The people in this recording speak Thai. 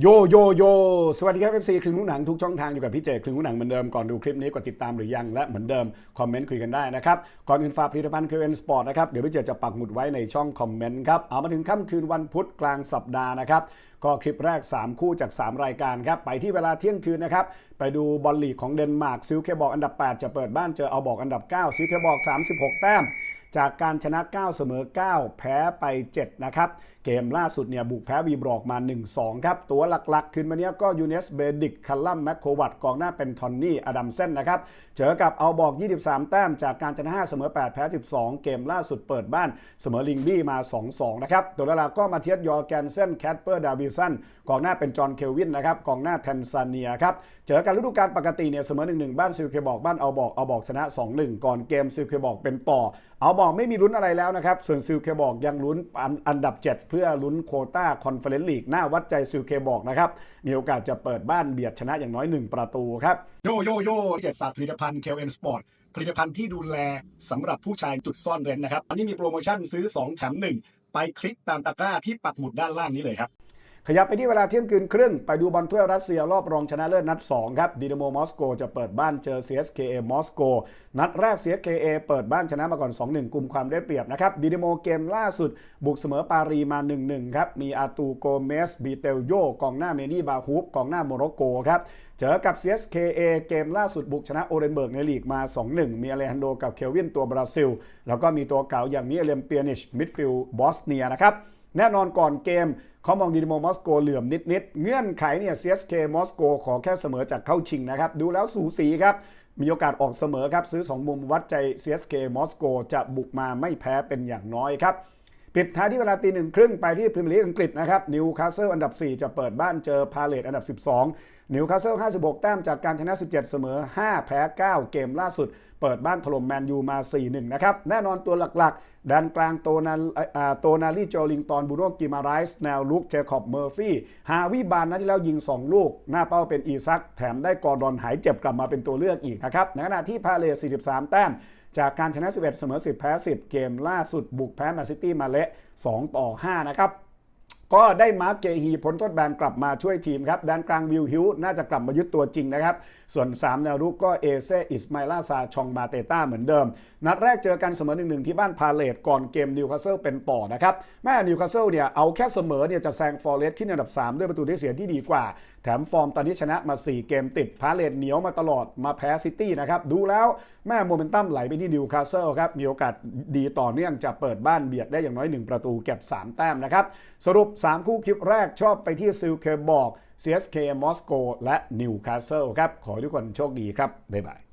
โยโยโยสวัสดีครับ FC ครึ่งนู้นหนังทุกช่องทางอยู่กับพี่เจครึ่งนู้นหนังเหมือนเดิมก่อนดูคลิปนี้กดติดตามหรือยังและเหมือนเดิมคอมเมนต์คุยกันได้นะครับ ก่อนอื่นฝากผลิตภัณฑ์ QN Sport นะครับ เดี๋ยวพี่เจจะปักหมุดไว้ในช่องคอมเมนต์ครับ เอามาถึงค่ำคืนวันพุธกลางสัปดาห์นะครับก็คลิปแรก 3 คู่จาก 3 รายการครับ ไปที่เวลาเที่ยงคืนนะครับ ไปดูบอลลีกของเดนมาร์กซิลเคบอกอันดับ 8 จะเปิดบ้านเจอเอาบอกอันดับ 9 ซิลเคบอก 36 แต้ม จากการชนะ 9 เสมอ 9 แพ้ไป 7 นะครับ เกมล่าสุดเนี่ยบุกแพ้วีบรอกมา 1-2 ครับ ตัวหลักๆ คืนมาเนี้ยก็ยูเนสเบดิกคัลลัมแมคโควัตกองหน้าเป็นทอนนี่อดัมเซนนะครับ เจอกับเอาบอก 23 แต้ม จากการชนะ 5 เสมอ 8 แพ้ 12 เกมล่าสุดเปิดบ้านเสมอลิงบี้มา 2-2 นะครับ ตัวหลักก็มาเทียสยอร์แกนเซนแคทเปอร์ดาวิสันกองหน้าเป็นจอห์นเคลวินนะครับกองหน้าแทนซาเนียครับเจอกันฤดูกาลปกติเนี่ยเสมอ 1-1 บ้านซิลเคบอกบ้านเอาบอกเอาบอกชนะ 2-1 ก่อนเกมซิลเคบอกเป็นต่อ เอาบอกไม่มีลุ้นอะไรแล้วนะครับ ส่วนซิลเคบอกยังลุ้นอันอันดับ 7 เพื่อลุ้นโคต้าคอนเฟอเรนซ์ลีกหน้าวัดใจซิลเคบอกนะครับ มีโอกาสจะเปิดบ้านเบียดชนะอย่างน้อย 1 ประตูครับ โยโยโย่เจ็ดฝากผลิตภัณฑ์ KLN Sport ผลิตภัณฑ์ที่ดูแลสำหรับผู้ชายจุดซ่อนเร้นนะครับ อันนี้มีโปรโมชั่นซื้อ 2 แถม 1 ไปคลิกตามตะกร้าที่ปักหมุดด้านล่างนี้เลยครับ ขยับไปที่เวลาเที่ยงคืนครึ่ง ไปดูบอลถ้วยรัสเซียรอบรองชนะเลิศนัด 2 ครับดีนาโมมอสโกจะเปิดบ้านเจอ CSKA มอสโกนัดแรก CSKA เปิดบ้านชนะมาก่อน 2-1กลุ่มความได้เปรียบนะครับดีนาโมเกมล่าสุด บุกเสมอปารีมา 1-1 ครับ มีอาตูโกเมสบีเตลโยกองหน้าเมนี่บาฮูปกองหน้าโมร็อกโกครับเจอกับ CSKA เกมล่าสุดบุกชนะโอเรนเบิร์กในลีกมา 2-1 มีอเลฮันโดกับเคลวินตัวบราซิล แล้วก็มีตัวเก่าอย่างมิเอเลมเปียนิชมิดฟิลด์บอสเนียนะครับ แน่นอนก่อนเกมเขามองดีนโมมอสโกเหลื่อมนิด ๆ เงื่อนไขเนี่ย CSK มอสโกขอแค่เสมอจากเข้าชิงนะครับ ดูแล้วสูสีครับ มีโอกาสออกเสมอครับ ซื้อ 2 มุมวัดใจ CSK มอสโกจะบุกมาไม่แพ้เป็นอย่างน้อยครับ ปิดท้ายที่เวลาตีหนึ่งครึ่งไปที่พรีเมียร์ลีกอังกฤษนะครับนิวคาสเซิลอันดับ 4 จะเปิดบ้านเจอพาเลตอันดับ 12นิวคาสเซิล 56 แต้มจากการชนะ 17 เสมอ 5 แพ้ 9 เกมล่าสุด เปิดบ้านถล่มแมนยูมา 4-1 นะครับ แน่นอนตัวหลักๆด้านกลางโตนาโตนาลีโจลิงตอนบูโนกิมาไรส์แนวลุกเจคอบเมอร์ฟี่ ฮาวิบานนัดที่แล้วยิง 2 ลูก หน้าเป้าเป็นอีซัก แถมได้กอร์ดอนหายเจ็บกลับมาเป็นตัวเลือกอีกนะครับ ในขณะที่พาเลต43 แต้มจากการชนะ 11 เสมอ 10 แพ้ 10 เกมล่าสุดบุกแพ้แมนซิตี้มาเละ 2 ต่อ 5 นะครับ ก็ได้มาร์คเกฮีพ้นทดแบนกลับมาช่วยทีมครับด้านกลางวิลฮิวน่าจะกลับมายึดตัวจริงนะครับ ส่วน 3 แนวรุกก็เอเซอิสมาลาซาชองมาเตต้าเหมือนเดิม นัดแรกเจอกันเสมอ1-1ที่บ้านพาเลตก่อนเกมนิวคาสเซิลเป็นต่อนะครับแม่นิวคาสเซิลเนี่ยเอาแค่เสมอเนี่ยจะแซงฟอร์เรสต์ขึ้นอันดับ 3 ด้วยประตูที่เสียที่ดีกว่า แถมฟอร์มตอนนี้ชนะมา 4 เกมติดพาเลตเหนียวมาตลอดมาแพ้ซิตี้นะครับดูแล้วแม่โมเมนตัมไหลไปที่นิวคาสเซิลครับมีโอกาสดีต่อเนื่องจะเปิดบ้านเบียดได้อย่างน้อย 1 ประตูเก็บ 3 แต้มนะครับสรุป3 คู่คลิปแรกชอบไปที่ซิลเคบอก CSK มอสโกและนิวคาสเซิลครับ ขอทุกคนโชคดีครับ บ๊ายบาย